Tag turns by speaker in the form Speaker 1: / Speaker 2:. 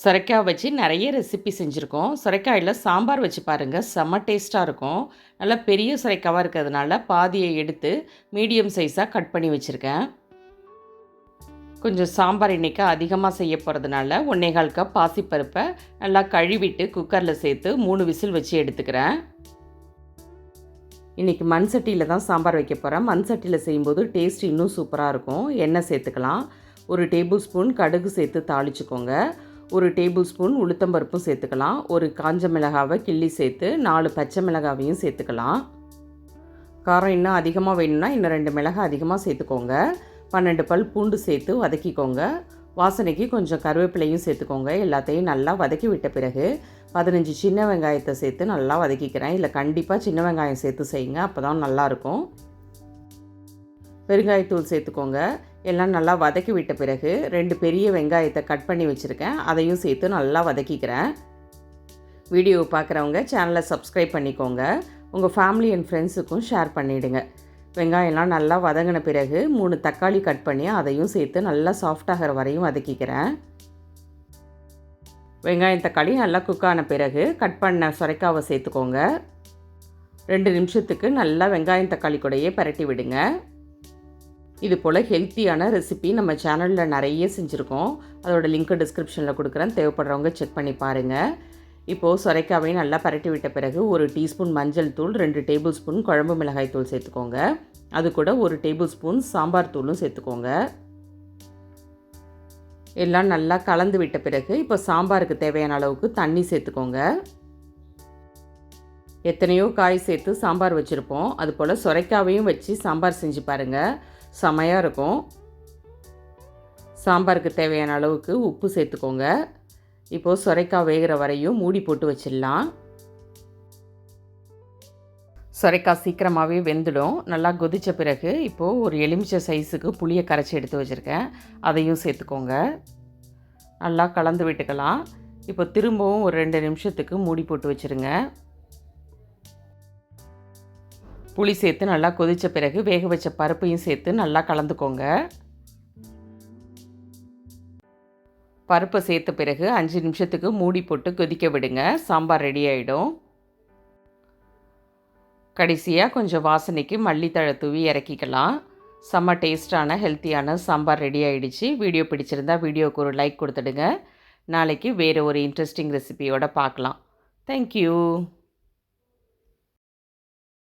Speaker 1: சுரைக்காய் வச்சு நிறைய ரெசிபி செஞ்சுருக்கோம். சுரைக்காயில் சாம்பார் வச்சு பாருங்கள் செம்ம டேஸ்ட்டாக இருக்கும். நல்லா பெரிய சுரைக்காவாக இருக்கிறதுனால பாதியை எடுத்து மீடியம் சைஸாக கட் பண்ணி வச்சுருக்கேன். கொஞ்சம் சாம்பார் இன்றைக்கி அதிகமாக செய்ய போகிறதுனால ஒன்றேகால் கப் பாசிப்பருப்பை நல்லா கழுவிட்டு குக்கரில் சேர்த்து மூணு விசில் வச்சு எடுத்துக்கிறேன். இன்றைக்கி மண் சட்டியில் தான் சாம்பார் வைக்க போகிறேன் மண் சட்டியில் செய்யும்போது டேஸ்ட் இன்னும் சூப்பராக இருக்கும். எண்ணெய் சேர்த்துக்கலாம். ஒரு டேபிள் ஸ்பூன் கடுகு சேர்த்து தாளிச்சுக்கோங்க. ஒரு டேபிள் ஸ்பூன் உளுத்தம்பருப்பும் சேர்த்துக்கலாம். ஒரு காஞ்ச மிளகாவை கிள்ளி சேர்த்து நாலு பச்சை மிளகாவையும் சேர்த்துக்கலாம். காரம் இன்னும் அதிகமாக வேணும்னா இன்னும் ரெண்டு மிளகாய் அதிகமாக சேர்த்துக்கோங்க. பன்னெண்டு பல் பூண்டு சேர்த்து வதக்கிக்கோங்க. வாசனைக்கு கொஞ்சம் கருவேப்பிலையும் சேர்த்துக்கோங்க. எல்லாத்தையும் நல்லா வதக்கி விட்ட பிறகு பதினஞ்சு சின்ன வெங்காயத்தை சேர்த்து நல்லா வதக்கிக்கிறேன். இல்லை கண்டிப்பாக சின்ன வெங்காயம் சேர்த்து செய்யுங்க. அப்போ தான் நல்லாயிருக்கும். பெருங்காயத்தூள் சேர்த்துக்கோங்க. எல்லாம் நல்லா வதக்கி விட்ட பிறகு ரெண்டு பெரிய வெங்காயத்தை கட் பண்ணி வச்சுருக்கேன். அதையும் சேர்த்து நல்லா வதக்கிக்கிறேன். வீடியோ பார்க்குறவங்க சேனலை சப்ஸ்கிரைப் பண்ணிக்கோங்க. உங்கள் ஃபேமிலி அண்ட் ஃப்ரெண்ட்ஸுக்கும் ஷேர் பண்ணிவிடுங்க வெங்காயம்லாம் நல்லா வதங்கின பிறகு மூணு தக்காளி கட் பண்ணி அதையும் சேர்த்து நல்லா சாஃப்டாகிற வரையும் வதக்கிக்கிறேன். வெங்காயம் தக்காளி நல்லா குக் ஆன பிறகு கட் பண்ண சுரைக்காவை சேர்த்துக்கோங்க. ரெண்டு நிமிஷத்துக்கு நல்லா வெங்காயம் தக்காளி கூடையே பரட்டி விடுங்க. இது போல் ஹெல்த்தியான ரெசிபி நம்ம சேனலில் நிறைய செஞ்சுருக்கோம். அதோட லிங்க்கு டிஸ்கிரிப்ஷனில் கொடுக்குறேன். தேவைப்படுறவங்க செக் பண்ணி பாருங்கள் இப்போது சொரைக்காவையும் நல்லா பரட்டி விட்ட பிறகு ஒரு டீஸ்பூன் மஞ்சள் தூள் ரெண்டு டேபிள் ஸ்பூன் குழம்பு மிளகாய் தூள் சேர்த்துக்கோங்க. அது கூட ஒரு டேபிள் ஸ்பூன் சாம்பார் தூளும் சேர்த்துக்கோங்க. எல்லாம் நல்லா கலந்து விட்ட பிறகு இப்போ சாம்பாருக்கு தேவையான அளவுக்கு தண்ணி சேர்த்துக்கோங்க. எத்தனையோ காய் சேர்த்து சாம்பார் வச்சுருப்போம். அது போல் சொரைக்காவையும் வச்சு சாம்பார் செஞ்சு பாருங்கள் செமையாக இருக்கும். சாம்பாருக்கு தேவையான அளவுக்கு உப்பு சேர்த்துக்கோங்க. இப்போது சுரைக்காய் வேகிற வரையும் மூடி போட்டு வச்சிடலாம். சுரைக்காய் சீக்கிரமாகவே வெந்துடும். நல்லா கொதித்த பிறகு இப்போது ஒரு எலுமிச்சை சைஸுக்கு புளியை கரைச்சி எடுத்து வச்சுருக்கேன். அதையும் சேர்த்துக்கோங்க. நல்லா கலந்து விட்டுக்கலாம். இப்போ திரும்பவும் ஒரு ரெண்டு நிமிஷத்துக்கு மூடி போட்டு வச்சுருங்க. புளி சேர்த்து நல்லா கொதித்த பிறகு வேக வச்ச பருப்பையும் சேர்த்து நல்லா கலந்துக்கோங்க. பருப்பை சேர்த்த பிறகு அஞ்சு நிமிஷத்துக்கு மூடி போட்டு கொதிக்க விடுங்க. சாம்பார் ரெடி ஆகிடும் கடைசியாக கொஞ்சம் வாசனைக்கு மல்லித்தழை தூவி இறக்கிக்கலாம். செம்ம டேஸ்டான ஹெல்த்தியான சாம்பார் ரெடி ஆகிடுச்சு வீடியோ பிடிச்சிருந்தா வீடியோவுக்கு ஒரு லைக் கொடுத்துடுங்க. நாளைக்கு வேறு ஒரு இன்ட்ரெஸ்டிங் ரெசிபியோடு பார்க்கலாம். தேங்க்யூ